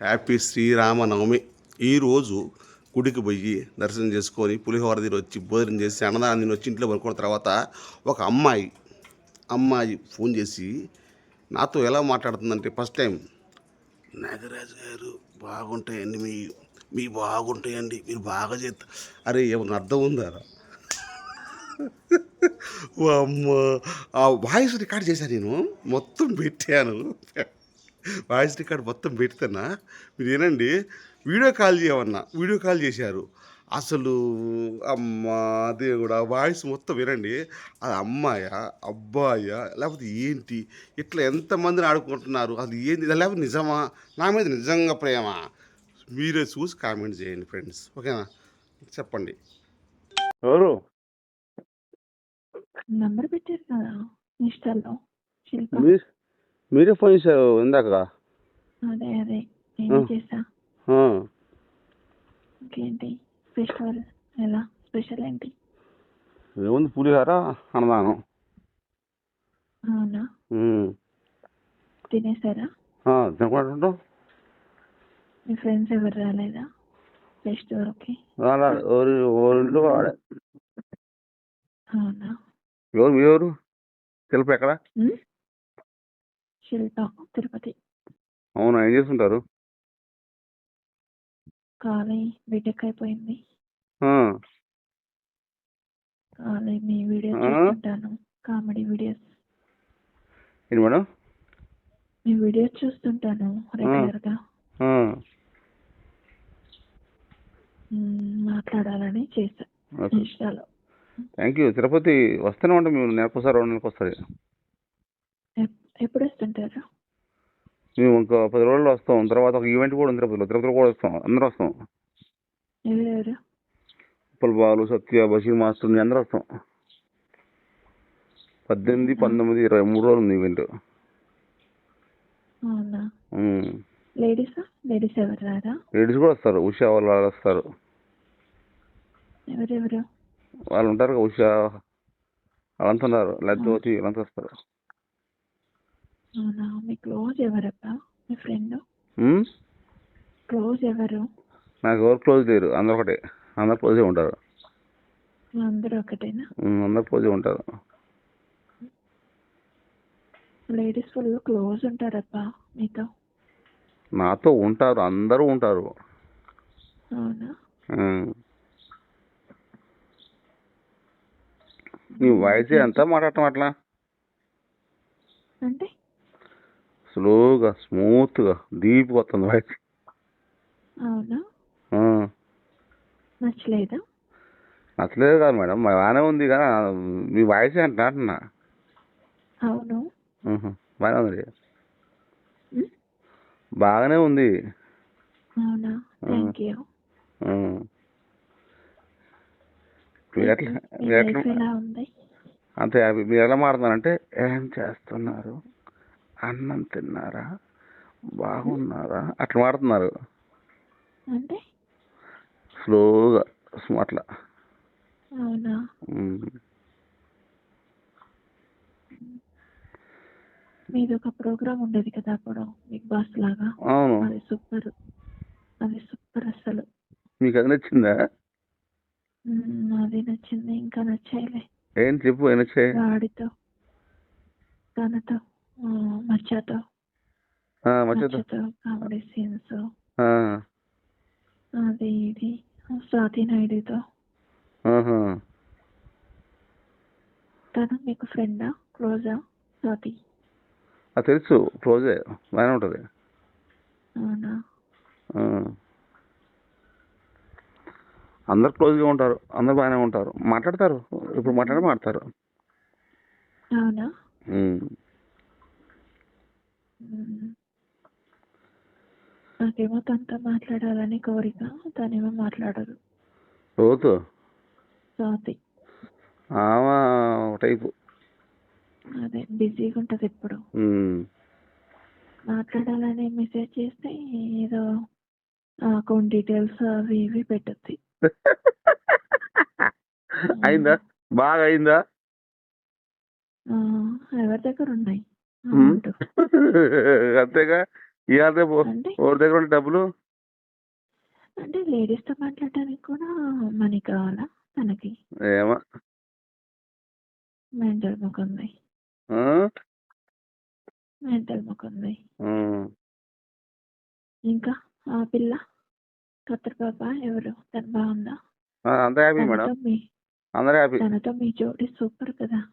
Happy Sri Rama Navami. ఈరోజు గుడికి పోయి దర్శనం చేసుకొని పులిహోర దగ్గర వచ్చి భోజనం చేసి అన్నదానం తిని వచ్చి ఇంట్లో పడుకున్న తర్వాత ఒక అమ్మాయి అమ్మాయి ఫోన్ చేసి నాతో ఎలా మాట్లాడుతుందంటే ఫస్ట్ టైం నాగరాజు గారు బాగుంటాయండి మీ మీ బాగుంటాయండి మీరు బాగా చేస్తా అరే ఏమన్నా అర్థం ఉందా అమ్మ. ఆ వాయిస్ రికార్డ్ చేశాను నేను మొత్తం పెట్టాను. వాయిస్ రికార్డ్ మొత్తం పెడతానా? మీరు ఏనండి వీడియో కాల్ చేయమన్నా. వీడియో కాల్ చేశారు. అసలు అమ్మ దేవుడు వాయిస్ మొత్తం వినండి. అది అమ్మాయా అబ్బాయా లేకపోతే ఏంటి? ఇట్లా ఎంతమందిని ఆడుకుంటున్నారు? అది ఏంది? లేకపోతే నిజమా? నా మీద నిజంగా ప్రేమ? మీరే చూసి కామెంట్ చేయండి ఫ్రెండ్స్. ఓకేనా? చెప్పండి. ఎవరు? నంబర్ పెట్టారు కదా ఇన్స్టాలో. శిల్ప. మీరే ఫోన్ చేశారు ఇందాక అదే అదే. నేను ఆ. చేసా ఆ, ఇంకేంటి ఫెస్టివల్ ఎలా? స్పెషల్ ఏంటి? ఏముంది పులిహార అన్నదానం. అవునా. తినేసారా తినకుండా మీ ఫ్రెండ్స్ ఎవరు రాలేదా? ఫెస్టివల్కి వాడే. అవునా? ఎవరు మీ ఎవరు? తెలుపు ఎక్కడ? శిల్ప తిరుపతి. అవునా? ఏం చేస్తుంటారు? ఖాళీ బీటెక్ అయిపోయింది. ఆ, ఖాళీ మీ వీడియోస్ ఆ? చూస్తుంటాను కామెడీ వీడియోస్. ఏంటి మేడం? మీ వీడియోస్ చూస్తుంటాను రెగ్యులర్గా. ఆ, ఉమ్, మాట్లాడాలని చేశా ఓకే. ఇన్స్టాలో. థ్యాంక్ యూ తిరుపతి వస్తూనే ఉంటాం మేము నెలకు ఒకసారి రెండు నెలలకు ఎప్పుడు వస్తుంటారు మేము ఇంకా పది రోజుల్లో వస్తాం. తర్వాత ఒక ఈవెంట్ కూడా ఉంది తిరుపతిలో తిరుపతిలో కూడా వస్తాం. అందరూ వస్తాం. ఎవరెవరు? ఉప్పల్ బాలు సత్య బషీర్ మాస్టర్ అందరూ వస్తాం. పద్దెనిమిది పంతొమ్మిది ఇరవై మూడు రోజులు ఉంది ఈవెంట్. అవునా. లేడీసా? లేడీస్ ఎవరు రారా? లేడీస్ కూడా వస్తారు. ఉషా వాళ్ళు వాళ్ళు వస్తారు. ఎవరెవరు? వాళ్ళు ఉంటారు ఉషా. వాళ్ళంతా ఉన్నారు. లజ్జోతి వాళ్ళంతా వస్తారు. అవునా? మీ క్లోజ్ ఎవరబ్బా? మీ ఫ్రెండ్? క్లోజ్ ఎవరు? నాకు ఎవరు క్లోజ్ లేరు. అందరు ఒకటే. అందరు క్లోజే ఉంటారు. అందరూ ఒకటేనా? అందరు క్లోజే ఉంటారు. లేడీస్ ఫుల్ క్లోజ్ ఉంటారబ్బా మీతో? నాతో ఉంటారు. అందరూ ఉంటారు. అవునా. నీ వాయిస్ ఎంత మాట్లాడటం అట్లా? అంటే? స్లోగా స్మూత్గా డీప్గా వస్తుంది వాయిస్. అవునా. నచ్చలేదా? నచ్చలేదు కాదు మేడం. మా బాగానే ఉంది కానీ మీ వాయిస్ అంటే అంటున్నా. అవును. బాగానే ఉంది. బాగానే ఉంది. అవునా? Thank you. ఆ. మీరు ఎట్లా అంతే మీరు ఎలా మాడుతున్నారంటే ఏం చేస్తున్నారు? అన్నం తిన్నారా? బాగున్నారా? అట్లా మాడుతున్నారు అంటే? స్లోగా అట్లా. అవునా. మీది ఒక ప్రోగ్రామ్ ఉండేది కదా అప్పుడు బిగ్ బాస్ లాగా. అవును. అది సూపర్. అది సూపర్ అసలు. మీకు అది నచ్చిందా? అది నచ్చింది. ఇంకా నచ్చాయిలే. ఏం చెప్పు నచ్చాయి వాడితో తనతో. మచ్చతో మచ్చతో కామెడీ సీన్స్. అది ఇది. స్వాతి నాయుడుతో. తను మీకు ఫ్రెండా? క్లోజా? స్వాతి? తెలుసు. క్లోజే. బాగానే ఉంటుంది. అవునా. అందరు క్లోజ్గా ఉంటారు. అందరు బాగానే ఉంటారు. మాట్లాడతారు. ఇప్పుడు మాట్లాడి మాట్లాడతారు. అవునా. నాకేమో తనతో మాట్లాడాలని కోరిక తనేమో మాట్లాడదు. స్వాతి. ఆమె టైపు. అదే బిజీగా ఉంటుంది ఎప్పుడు. ఉమ్. మాట్లాడాలని మెసేజ్ చేస్తే ఏదో అకౌంట్ డీటెయిల్స్ అవి ఇవి పెట్టద్ది. అయిందా? బాగా అయిందా? ఎవరి దగ్గర ఉన్నాయి? అంతేగా? ఇవాళ రేపు ఎవరి దగ్గర ఉంటే డబ్బులు? అంటే లేడీస్తో మాట్లాడటానికి కూడా మనీ కావాలా? తనకి? ఏమో. మెంటల్ ఆ? మెంటల్ ముఖంది ఉమ్. ఇంకా ఆ పిల్ల? కత్తర్ పాప ఎవరు? తను బాగుందా? అంతా హ్యాపీ మేడం. అందరూ హ్యాపీ. తనతో మీ జోడి సూపర్ కదా.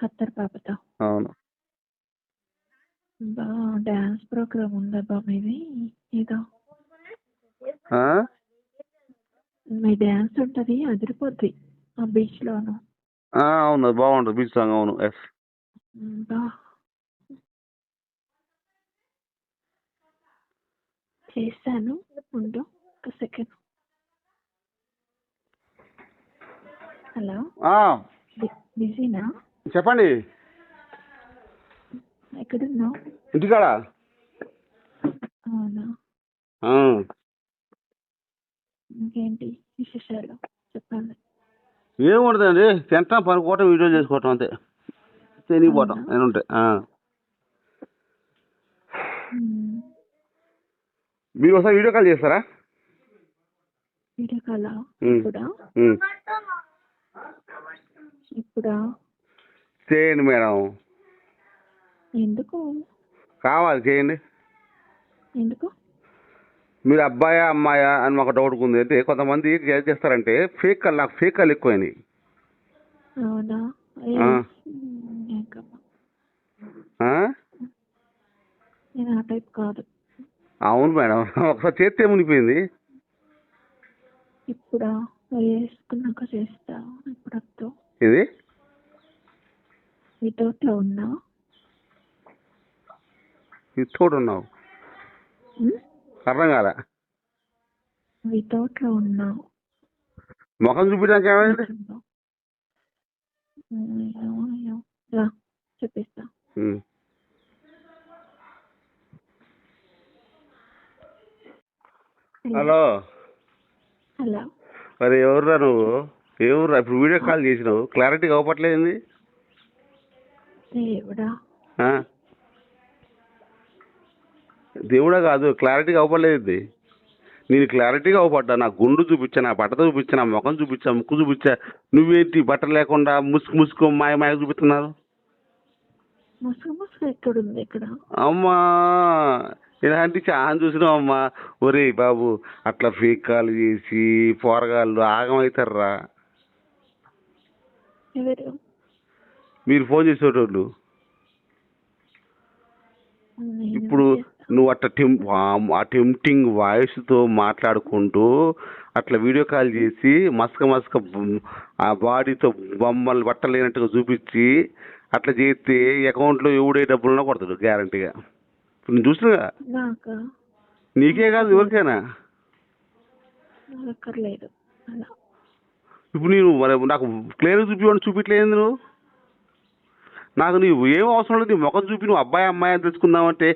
ఉమ్. కత్తర్ పాపతో. అవును. బా డాన్స్ ప్రోగ్రామ్ ఉందబ్బా మీది? ఏదో? మీ డాన్స్ ఉంటది అదిరిపోద్ది ఆ బీచ్ లోను అవును బాగుంటుంది బీచ్ సాంగ్ అవును ఎస్. బా. చేశాను ఉండు ఒక సెకండ్. హలో? బిజీనా? చెప్పండి. ఎక్కడున్నావు ఇంటికాడ? అవునా? ఆ. ఇంకేంటి విశేషాలు? చెప్పాలి ఏముండదండి తింటాం పనుకోవటం వీడియో చేసుకోవటం అంతే. తినిగిపోవటం అవునా? నేను ఉంటాయి మ్మ్. మీరు ఒకసారి వీడియో కాల్ చేస్తారా? వీడియో కాలా? మ్మ్. ఇప్పుడా. ఇప్పుడా? చేయండి మేడం. ఎందుకు? కావాలి చేయండి. ఎందుకు? మీరు అబ్బాయా అమ్మాయా అని మాకు డౌట్ ఉంది. అంటే కొంతమంది ఏం చేస్తారంటే ఫేక్ కాల్ నాకు ఫేక్ కాల్ ఎక్కువైనాయి. అవునా? నేను ఆ టైప్ కాదు. మేడం. ఒకసారి చేస్తే మునిగిపోయింది. ఇప్పుడా? వేసుకున్నాక చేస్తా. ఇప్పుడు ఇది? వితౌట్లో ఉన్నా? ఇది తోడు ఉన్నావు అర్థం కాలే. వితౌట్లో ఉన్నా. ముఖం చూపించడానికి ఏమైంది. రా చెప్పిస్తా. ఉమ్. హలో. హలో. మరి ఎవర్రా నువ్వు? ఎవరురా ఇప్పుడు వీడియో కాల్ చేసినావు. క్లారిటీగా అవ్వట్లేదు దేవుడా దేవుడా కాదు క్లారిటీగా అవ్వట్లేదు ఇది నేను క్లారిటీగా అవ్వపడ్డా నా గుండు చూపించా నా బట్టతో చూపించా నా ముఖం చూపించా ముక్కు చూపించా నువ్వేంటి బట్ట లేకుండా ముసుగు ముసుగు మాయ మాయ చూపిస్తున్నారు? అమ్మా ఇలాంటి చాలా చూసినావు అమ్మా. ఒరేయ్ బాబు అట్లా ఫేక్ కాల్ చేసి పోరగాళ్ళు ఆగమవుతారా మీరు ఫోన్ చేసేటోళ్ళు. ఇప్పుడు. నువ్వు అట్లా టెం ఆ టెంప్టింగ్ వాయిస్తో మాట్లాడుకుంటూ అట్లా వీడియో కాల్ చేసి మసక మసక ఆ బాడీతో బొమ్మలు బట్టలు లేనట్టుగా చూపించి అట్లా చేస్తే అకౌంట్లో ఎవడే డబ్బులున్నా కొడతాడు గ్యారంటీగా. ఇప్పుడు నేను చూస్తున్నా నాకా? కాదు ఎవరికైనా. ఇప్పుడు నేను మరి నాకు క్లియర్గా చూపించమని చూపించలేదు నువ్వు? నాకు నీవు ఏం అవసరం లేదు నీ ముఖం చూపి నువ్వు అబ్బాయి అమ్మాయి అని తెలుసుకుందామంటే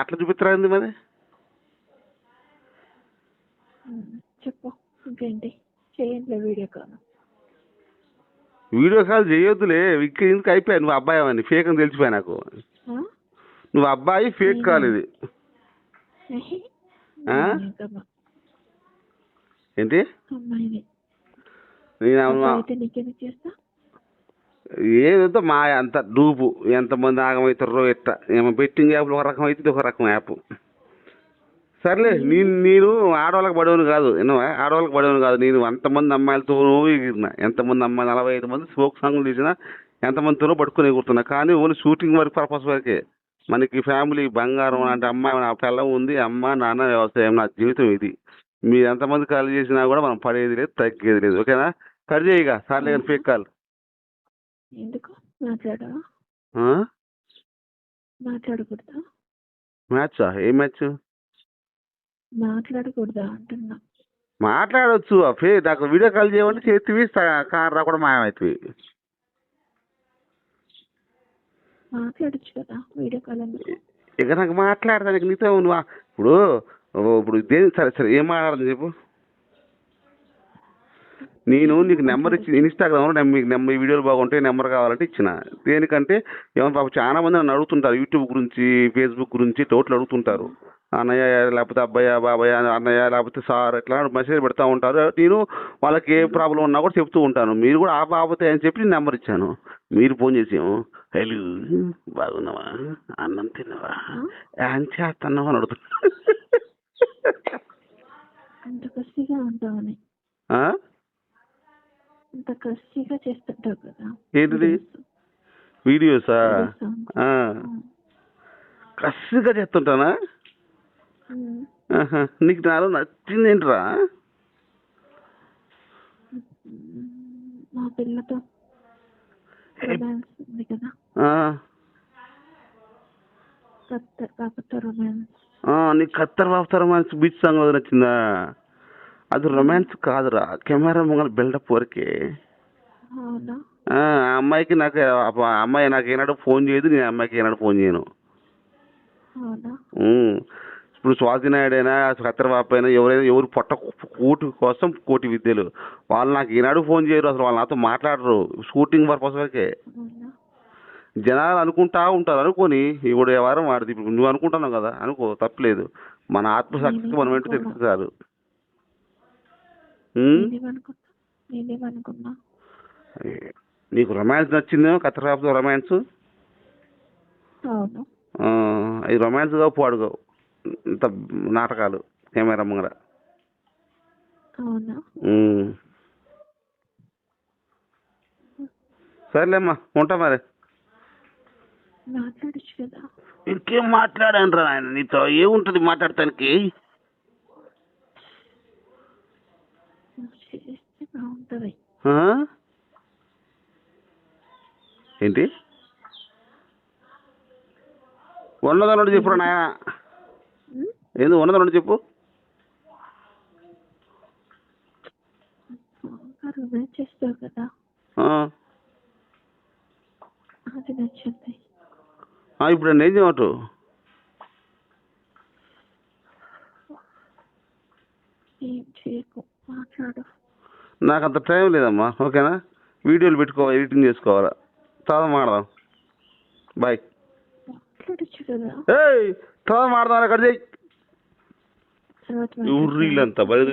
అట్లా చూపిస్తారా ఏంది మరి. చెప్పు ఇంకేంటి? చేయండి వీడియో కాల్. వీడియో కాల్ చేయొద్దులే ఇంకా అయిపోయా నువ్వు అబ్బాయి అని ఫేక్ అని తెలిసిపోయా నాకు? నువ్వు అబ్బాయి ఫేక్ కాల్ ఇది. ఏంటి? నేను అబ్బాయి అయితే నీకెందుకు చేస్తా ఏదో మా అంత డూపు ఎంతమంది ఆగమవుతారో ఎట్ట. ఏమో బెట్టింగ్ యాప్లు ఒక రకం అయితే ఒక రకం యాప్. సర్లే నేను నేను ఆడవాళ్ళకి పడవను కాదు. ఆడవాళ్ళకి పడవను కాదు. నేను ఎంతమంది అమ్మాయిలతో ఎగిరిన ఎంతమంది అమ్మాయిలు నలభై ఐదు మంది స్పోక్ సాంగ్లు తీసిన ఎంతమందితోనో పట్టుకుని ఎగురుతున్నా కానీ ఓన్లీ షూటింగ్ వరకు పర్పస్ వరకే. మనకి ఫ్యామిలీ బంగారం అంటే అమ్మాయి నా పిల్ల ఉంది అమ్మ నాన్న వ్యవసాయం నా జీవితం ఇది. మీరు ఎంతమంది కాల్ చేసినా కూడా మనం పడేది లేదు తగ్గేది లేదు. ఓకేనా? కట్ చేయగా సార్లే కానీ ఫేక్ కాల్. ఎందుకు? మాట్లాడవా? ఆ? మాట్లాడకూడదా? మ్యాచా? ఏ మ్యాచ్? మాట్లాడకూడదా అంటున్నా. మాట్లాడొచ్చు ఆ ఫే నాకు వీడియో కాల్ చేయమంటే చేతివి కార్ రా కూడా మాయమవుతుంది మాట్లాడచ్చు కదా వీడియో కాల్ ఇక నాకు మాట్లాడదానికి నీతో నువ్వు? ఇప్పుడు ఇప్పుడు దేని సరే సరే ఏం మాట్లాడదు చెప్పు. నేను నీకు నెంబర్ ఇచ్చి ఇన్స్టాగ్రామ్లో మీకు నెంబర్ ఈ వీడియోలు బాగుంటాయి నెంబర్ కావాలంటే ఇచ్చిన. దేనికంటే ఏమో పాప చాలా మంది నన్ను అడుగుతుంటారు యూట్యూబ్ గురించి ఫేస్బుక్ గురించి డౌట్లు అడుగుతుంటారు. అన్నయ్య లేకపోతే అబ్బాయ బాబాయ్ అన్నయ్య లేకపోతే సార్ ఇట్లా మెసేజ్ పెడతా ఉంటారు. నేను వాళ్ళకి ఏ ప్రాబ్లం ఉన్నా కూడా చెప్తూ ఉంటాను. మీరు కూడా ఆ బాబతే అని చెప్పి నేను నెంబర్ ఇచ్చాను. మీరు ఫోన్ చేసాము హలో బాగున్నావా? అన్నం తిన్నావా? ఏం చేస్తున్నావు? అని అడుగుతున్నా. అంత కసిగా చేస్తుంటావు కదా ఏంటిది? వీడియోసా. కసిగా చేస్తుంటానా. నీకు నాలో నచ్చింది ఏంట్రా? మా పిల్లతో రొమాన్స్ ఉంది కదా. ఆ. కొత్త కాకపోతే రొమాన్స్ నీకు కత్తర్ బాబు రొమాన్స్ బీచ్ సాంగ్ నచ్చిందా? అది రొమాన్స్ కాదురా కెమెరా ముంగల బిల్డప్ వరకే ఆ అమ్మాయికి నాకు ఆ అమ్మాయి నాకు ఏనాడు ఫోన్ చేయదు నేను అమ్మాయికి ఏనాడు ఫోన్ చేయను. ఇప్పుడు స్వాతి నాయుడు అయినా కత్తర్ బాబు అయినా ఎవరైనా ఎవరు పొట్ట కూటి కోసం కోటి విద్యలు వాళ్ళు నాకు ఈనాడు ఫోన్ చేయరు అసలు వాళ్ళు నాతో మాట్లాడరు షూటింగ్ పర్పస్ వరకే జనాలు అనుకుంటా ఉంటారు అనుకొని ఇప్పుడు వారం వాడిది ఇప్పుడు నువ్వు అనుకుంటున్నావు కదా అనుకో తప్పలేదు మన ఆత్మశక్తికి మనం ఏంటో తెలుసు చాలు ఉమ్? నేనేమనుకున్నా నేనేమనుకున్నా నీకు రొమాన్స్ నచ్చిందేమో కత్తరాపుతో రొమాన్స్ అవును. అది రొమాన్స్ కావు పాడుగావు ఇంత నాటకాలు కెమెరా ఉమ్. సర్లేమ్మా ఉంటా మరి. ఇంకేం మాట్లాడాను రా ఆయన నీతో ఏముంటుంది మాట్లాడటానికి నువ్వు చేస్తే బాగుంటుంది ఆ? ఏంటి? ఉన్నదన్నట్టు చెప్పురా నాయన? ఏంది ఉన్నదన్నట్టు చెప్పు. చేస్తావు కదా. ఇప్పుడు నన్ను ఏం చేయమంటావు ఏం చేయకు నాకు అంత టైం లేదమ్మా ఓకేనా? వీడియోలు పెట్టుకోవాలి ఎడిటింగ్ చేసుకోవాలా? తర్వాత మాడదాం. బాయ్ ఏయ్ తర్వాత మాడదాం అక్కడ చేయి. ఊర్రీలంతా బయట